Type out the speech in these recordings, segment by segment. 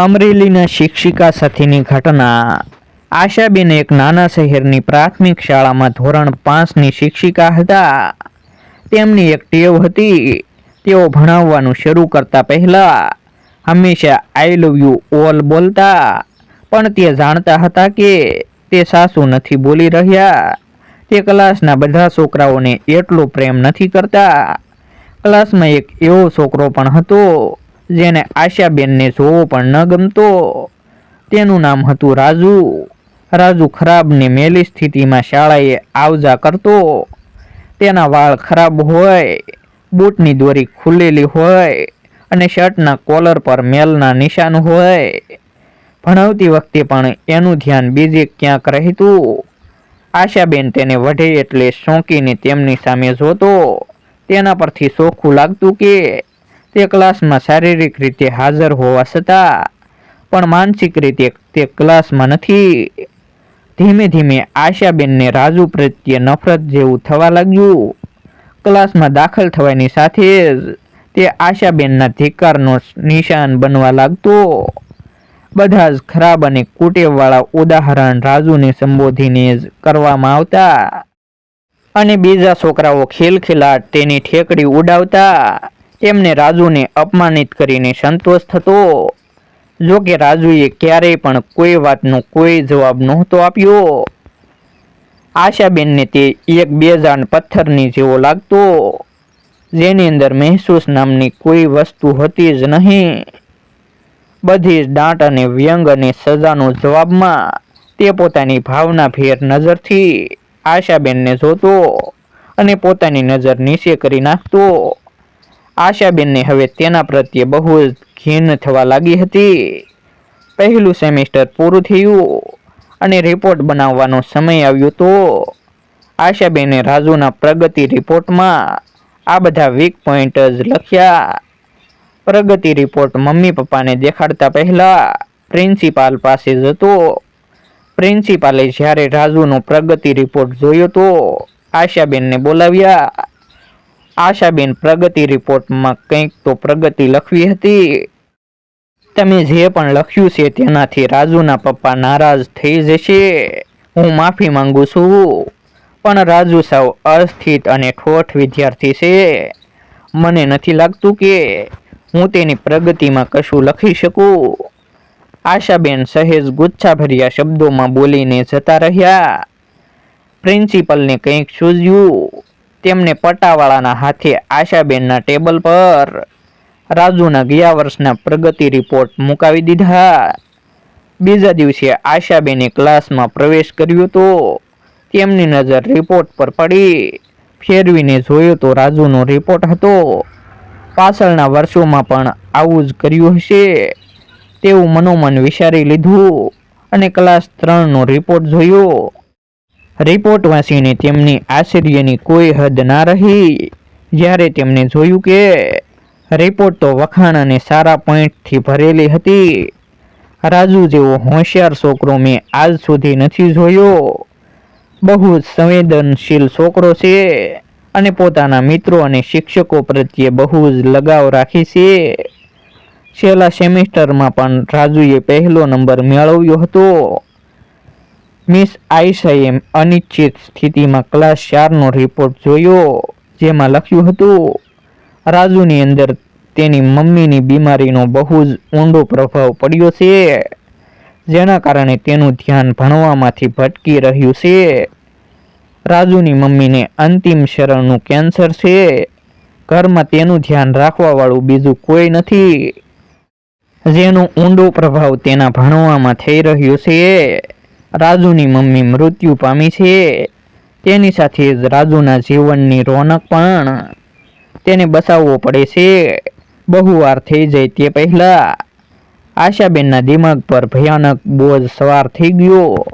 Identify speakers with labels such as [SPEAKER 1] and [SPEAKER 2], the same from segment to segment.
[SPEAKER 1] અમરેલીના શિક્ષિકા સાથેની ઘટના. આશાબેન એક નાના શહેરની પ્રાથમિક શાળામાં ધોરણ પાંચની શિક્ષિકા હતા. તેમની એક ટેવ હતી. તેઓ ભણાવવાનું શરૂ કરતા પહેલા હંમેશા આઈ લવ યુ ઓલ બોલતા. પણ તે જાણતા હતા કે તે સાસુ નથી બોલી રહ્યા. તે ક્લાસના બધા છોકરાઓને એટલો પ્રેમ નથી કરતા. ક્લાસમાં એક એવો છોકરો પણ હતો. જેને આશાબેનને જોવો પણ ન ગમતો, તેનું નામ હતું રાજુ. રાજુ ખરાબ ને મેલી સ્થિતિમાં શાળાએ આવજા કરતો. તેના વાળ ખરાબ હોય, બૂટની દોરી ખુલેલી હોય અને શર્ટના કોલર પર મેલના નિશાન હોય. ભણાવતી વખતે પણ એનું ધ્યાન બીજે ક્યાંક રહેતું. આશાબેન તેને વઢે એટલે શોંકીને તેમની સામે જોતો. તેના પરથી ચોખ્ખું લાગતું કે તે ક્લાસમાં શારીરિક રીતે હાજર હોવા છતાં પણ માનસિક રીતે તે ક્લાસમાં નથી. ધીમે ધીમે આશાબેનને રાજુ પ્રત્યે નફરત જેવું થવા લાગ્યું. ક્લાસમાં દાખલ થવાની સાથે જ તે આશાબેનના ધિકારનો નિશાન બનવા લાગતો. બધા જ ખરાબ અને કુટેવવાળા ઉદાહરણ રાજુને સંબોધીને જ કરવામાં આવતા. અને બીજા છોકરાઓ ખેલખેલાટ તેની ઠેકડી ઉડાવતા. તેમને રાજુને અપમાનિત કરીને સંતોષ થતો. જો કે રાજુએ ક્યારેય પણ કોઈ વાતનો કોઈ જવાબ નહોતો આપ્યો. આશાબેનને તે એક બેજાન પથ્થરની જેવો લાગતો, જેની અંદર મહેસૂસ નામની કોઈ વસ્તુ હતી જ નહીં. બધી જ દાંટ અને વ્યંગ અને સજાનો જવાબમાં તે પોતાની ભાવના ફેર નજરથી આશાબેનને જોતો અને પોતાની નજર નીચે કરી નાખતો. આશાબેનને હવે તેના પ્રત્યે બહુ જ ઘીન થવા લાગી હતી. પહેલું સેમિસ્ટર પૂરું થયું અને રિપોર્ટ બનાવવાનો સમય આવ્યો તો આશાબેને રાજુના પ્રગતિ રિપોર્ટમાં આ બધા વીક પોઈન્ટ જ લખ્યા. પ્રગતિ રિપોર્ટ મમ્મી પપ્પાને દેખાડતા પહેલા પ્રિન્સિપાલ પાસે જતો. પ્રિન્સિપાલે જ્યારે રાજુનો પ્રગતિ રિપોર્ટ જોયો તો આશાબેનને બોલાવ્યા. આશાબેન પ્રગતિ રિપોર્ટમાં કંઈક તો પ્રગતિ લખવી હતી. તમે જે પણ લખ્યું છે તેનાથી રાજુના પપ્પા નારાજ થઈ જશે. હું માફી માંગુ છું. પણ રાજુ સાવ અસ્થિત અને ઠોઠ વિદ્યાર્થી છે. મને નથી લાગતું કે હું તેની પ્રગતિમાં કશું લખી શકું. આશાબેન સહેજ ગુચ્છાભર્યા શબ્દોમાં બોલીને જતા રહ્યા. પ્રિન્સિપલને કંઈક સૂઝ્યું. તેમને પટ્ટાવાળાના હાથે આશાબેનના ટેબલ પર રાજુના ગયા વર્ષના પ્રગતિ રિપોર્ટ મુકાવી દીધા. બીજા દિવસે આશાબેને ક્લાસમાં પ્રવેશ કર્યો તો તેમની નજર રિપોર્ટ પર પડી. ફેરવીને જોયો તો રાજુનો રિપોર્ટ હતો. પાછળના વર્ષોમાં પણ આવું જ કર્યું હશે. તેવું મનોમન વિચારી લીધું અને ક્લાસ ત્રણનો રિપોર્ટ જોયો. રિપોર્ટ વાંચીને તેમની આશ્ચર્યની કોઈ હદ ના રહી. જ્યારે તેમને જોયું કે રિપોર્ટ તો વખાણ અને સારા પોઈન્ટથી ભરેલી હતી. રાજુ જેવો હોશિયાર છોકરો મેં આજ સુધી નથી જોયો. બહુ સંવેદનશીલ છોકરો છે અને પોતાના મિત્રો અને શિક્ષકો પ્રત્યે બહુ જ લગાવ રાખે છે. છેલ્લા સેમિસ્ટરમાં પણ રાજુએ પહેલો નંબર મેળવ્યો હતો. મિસ આઈશાએ અનિશ્ચિત સ્થિતિમાં ક્લાસ ચારનો રિપોર્ટ જોયો, જેમાં લખ્યું હતું, રાજુની અંદર તેની મમ્મીની બીમારીનો બહુ જ ઊંડો પ્રભાવ પડ્યો છે, જેના કારણે તેનું ધ્યાન ભણવામાંથી ભટકી રહ્યું છે. રાજુની મમ્મીને અંતિમ શરણનું કેન્સર છે. ઘરમાં તેનું ધ્યાન રાખવાવાળું બીજું કોઈ નથી. જેનો ઊંડો પ્રભાવ તેના ભણવામાં થઈ રહ્યો છે. રાજુની મમ્મી મૃત્યુ પામી છે. તેની સાથે જ રાજુના જીવનની રોનક પણ તેને બચાવવો પડે છે. બહુ વાર થઈ જાય તે પહેલા આશાબેનના દિમાગ પર ભયાનક બોજ સવાર થઈ ગયો.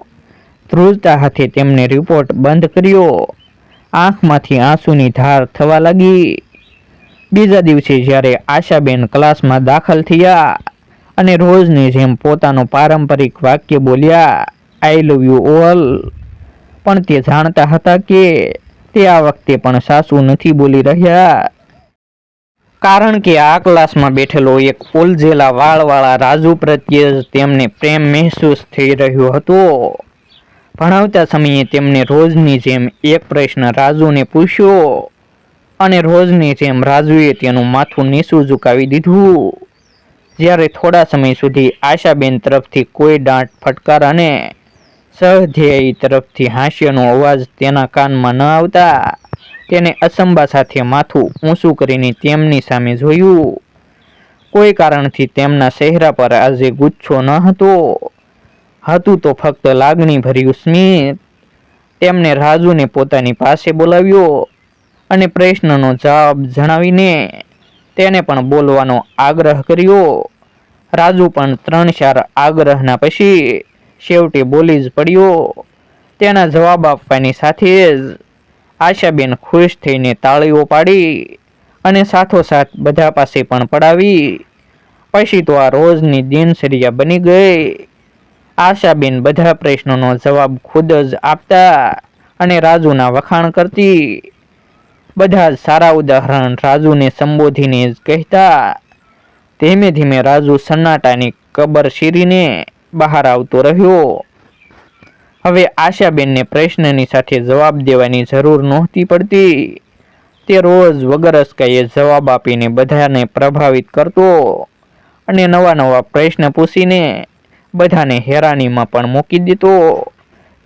[SPEAKER 1] ધ્રુજતા હાથે તેમને રિપોર્ટ બંધ કર્યો. આંખમાંથી આંસુની ધાર થવા લાગી. બીજા દિવસે જ્યારે આશાબેન ક્લાસમાં દાખલ થયા અને રોજની જેમ પોતાનું પારંપરિક વાક્ય બોલ્યા આઈ લવ યુ ઓલ પણ તે જાણતા હતા કે તે આ વખતે પણ સાસુ નથી બોલી રહ્યા. કારણ કે આ ક્લાસમાં બેઠેલો એક ઉલઝેલા વાળવાળા રાજુ પ્રત્યે તેમને પ્રેમ મહેસૂસ થઈ રહ્યો હતો. ભણાવતા સમયે તેમને રોજની જેમ એક પ્રશ્ન રાજુને પૂછ્યો અને રોજની જેમ રાજુએ તેનું માથું નીસું ઝુકાવી દીધું. જ્યારે થોડા સમય સુધી આશાબેન તરફથી કોઈ દાંટ ફટકાર અને સહધ્યેયી તરફથી હાસ્યનો અવાજ તેના કાનમાં ન આવતા, તેને અસંબા સાથે માથું ઊંચું કરીને તેમની સામે જોયું. કોઈ કારણથી તેમના ચહેરા પર આજે ગુચ્છો ન હતો. હતું તો ફક્ત લાગણી ભર્યું સ્મિત. તેમને રાજુને પોતાની પાસે બોલાવ્યો અને પ્રશ્નનો જવાબ જણાવીને તેને પણ બોલવાનો આગ્રહ કર્યો. રાજુ પણ ત્રણ ચાર આગ્રહના પછી છેવટે બોલી જ પડ્યો. તેના જવાબ આપવાની સાથે જ આશાબેન ખુશ થઈને તાળીઓ પાડી અને સાથોસાથ બધા પાસે પણ પડાવી. પછી તો આ રોજની દિનચર્યા બની ગઈ. આશાબેન બધા પ્રશ્નોનો જવાબ ખુદ જ આપતા અને રાજુના વખાણ કરતી. બધા જ સારા ઉદાહરણ રાજુને સંબોધીને જ કહેતા. ધીમે ધીમે રાજુ સન્નાટાની કબર શીરીને બહાર આવતો રહ્યો. હવે આશાબેનને પ્રશ્નની સાથે જવાબ દેવાની જરૂર નહોતી પડતી. તે રોજ વગર અસકાએ જવાબ આપીને બધાને પ્રભાવિત કરતો અને નવા નવા પ્રશ્ન પૂછીને બધાને હેરાનીમાં પણ મૂકી દીધો.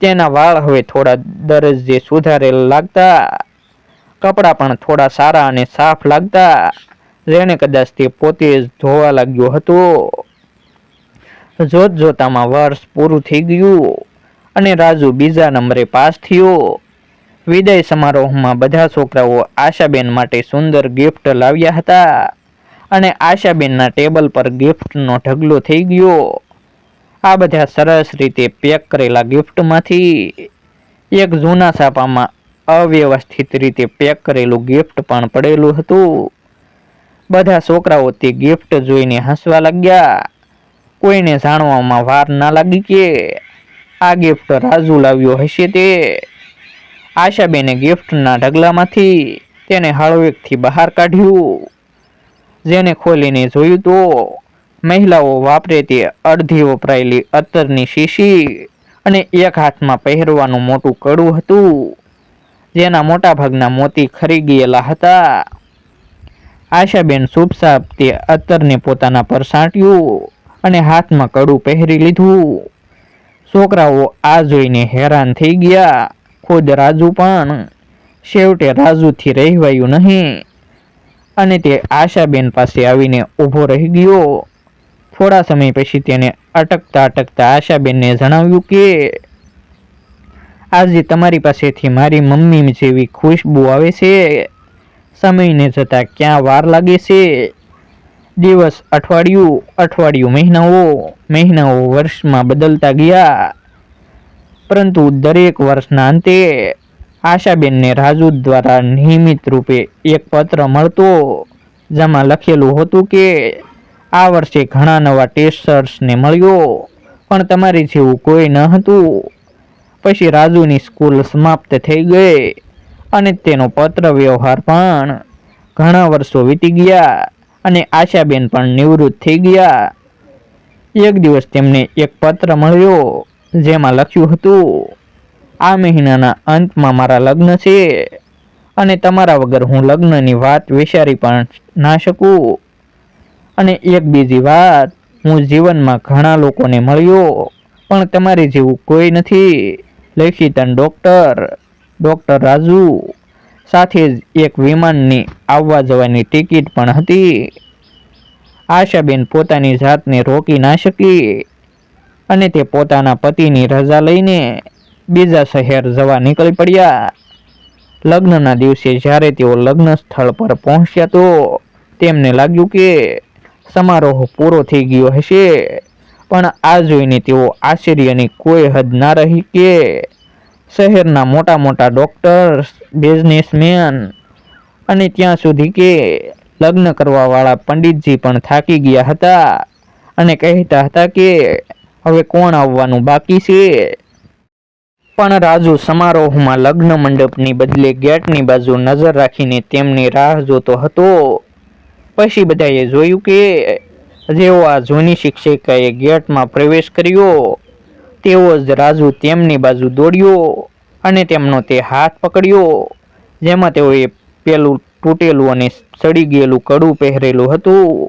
[SPEAKER 1] તેના વાળ હવે થોડા દરજ્જે સુધારેલ લાગતા, કપડાં પણ થોડા સારા અને સાફ લાગતા જેને કદાચ તે પોતે જ ધોવા લાગ્યો હતો. જોત જોતામાં વર્ષ પૂરું થઈ ગયું અને રાજુ બીજા નંબરે પાસ થયો. વિદાય સમારોહમાં બધા છોકરાઓ આશાબેન માટે સુંદર ગિફ્ટ લાવ્યા હતા અને આશાબેનના ટેબલ પર ગિફ્ટનો ઢગલો થઈ ગયો. આ બધા સરસ રીતે પેક કરેલા ગિફ્ટમાંથી એક જૂના છાપામાં અવ્યવસ્થિત રીતે પેક કરેલું ગિફ્ટ પણ પડેલું હતું. બધા છોકરાઓ તે ગિફ્ટ જોઈને હસવા લાગ્યા. કોઈને જાણવામાં વાર ના લાગી કે આ ગિફ્ટ રાજુ લાવ્યો હશે તે. આશાબેને ગિફ્ટના ઢગલામાંથી તેને હળવેકથી બહાર કાઢ્યું. જેને ખોલીને જોયું તો મહિલાઓ વાપરે તે અડધી વપરાયેલી અત્તરની શીશી અને એક હાથમાં પહેરવાનું મોટું કડું હતું. જેના મોટા ભાગના મોતી ખરી ગયેલા હતા. આશાબેન સુપસાપ તે અત્તરને પોતાના પર સાંટ્યું. અને હાથમાં કડું પહેરી લીધું. છોકરાઓ આ જોઈને હેરાન થઈ ગયા. ખુદ રાજુ પણ છેવટે રાજુથી રહેવાયું નહીં. અને તે આશાબેન પાસે આવીને ઊભો રહી ગયો. થોડા સમય પછી તેને અટકતા અટકતા આશાબેનને જણાવ્યું કે, આજે તમારી પાસેથી મારી મમ્મી જેવી ખુશ્બુ આવે છે. સમયને જતાં ક્યાં વાર લાગે છે? દિવસ, અઠવાડિયું અઠવાડિયું, મહિનાઓ મહિનાઓ વર્ષમાં બદલતા ગયા. પરંતુ દરેક વર્ષના અંતે આશાબેનને રાજુ દ્વારા નિયમિત રૂપે એક પત્ર મળતો, જેમાં લખેલું હતું કે, આ વર્ષે ઘણા નવા ટેસ્ટર્સને મળ્યો, પણ તમારી જેવું કોઈ ન હતું. પછી રાજુની સ્કૂલ સમાપ્ત થઈ ગઈ અને તેનો પત્ર વ્યવહાર પણ ઘણા વર્ષો વીતી ગયા. અને આશાબેન પણ નિવૃત્ત થઈ ગયા. એક દિવસ તેમને એક પત્ર મળ્યો, જેમાં લખ્યું હતું, આ મહિનાના અંતમાં મારા લગ્ન છે અને તમારા વગર હું લગ્નની વાત વિચારી પણ ના શકું. અને એક બીજી વાત, હું જીવનમાં ઘણા લોકોને મળ્યો, પણ તમારી જેવું કોઈ નથી. લેખિતન ડૉક્ટર ડૉક્ટર રાજુ સાથે જ એક વિમાનની આવવા જવાની ટિકિટ પણ હતી. આશાબેન પોતાની જાતને રોકી ના શકી અને તે પોતાના પતિની રજા લઈને બીજા શહેર જવા નીકળી પડ્યા. લગ્નના દિવસે જ્યારે તેઓ લગ્ન સ્થળ પર પહોંચ્યા તો તેમને લાગ્યું કે સમારોહ પૂરો થઈ ગયો હશે, પણ આ જોઈને તેઓ આશ્ચર્યની કોઈ હદ ના રહી કે શહેરના મોટા મોટા ડોક્ટર્સ બિઝનેસમેન અને ત્યાં સુધી કે લગ્ન કરવાવાળા પંડિતજી પણ થાકી ગયા હતા અને કહેતા હતા કે હવે કોણ આવવાનું બાકી છે? પણ રાજુ સમારોહમાં લગ્ન મંડપની બદલે ગેટની બાજુ નજર રાખીને તેમની રાહ જોતો હતો. પછી બધાએ જોયું કે જેવો આ જૂની શિક્ષિકાએ ગેટમાં પ્રવેશ કર્યો તેવો જ રાજુ તેમની બાજુ દોડ્યો. અને તેમનો તે હાથ પકડ્યો. જેમાં તેઓએ પેલું તૂટેલું અને સડી ગયેલું કડું પહેરેલું હતું.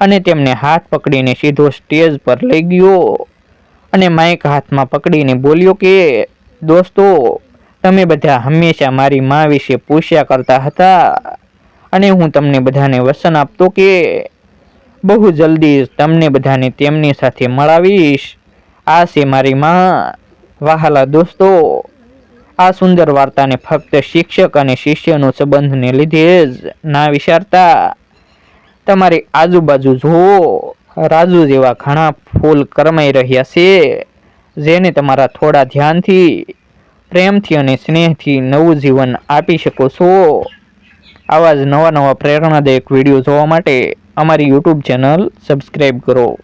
[SPEAKER 1] અને તેમને હાથ પકડીને સીધો સ્ટેજ પર લઈ ગયો. અને માઇક હાથમાં પકડીને બોલ્યો કે, દોસ્તો, તમે બધા હંમેશા મારી મા વિશે પૂછ્યા કરતા હતા. અને હું તમને બધાને વસન આપતો કે, બહુ જલ્દી તમને બધાને તેમની સાથે મળાવીશ. આ છે મારી માં. વહાલા દોસ્તો. આ સુંદર વાર્તાને ફક્ત શિક્ષક અને શિષ્યનો સંબંધને લીધે જ ના વિચારતા. તમારી આજુબાજુ જુઓ, રાજુ જેવા ઘણા ફૂલ કરમાઈ રહ્યા છે, જેને તમારા થોડા ધ્યાનથી, પ્રેમથી અને સ્નેહથી નવું જીવન આપી શકો છો. આવા જ નવા નવા પ્રેરણાદાયક વીડિયો જોવા માટે અમારી યુટ્યુબ ચેનલ સબસ્ક્રાઈબ કરો.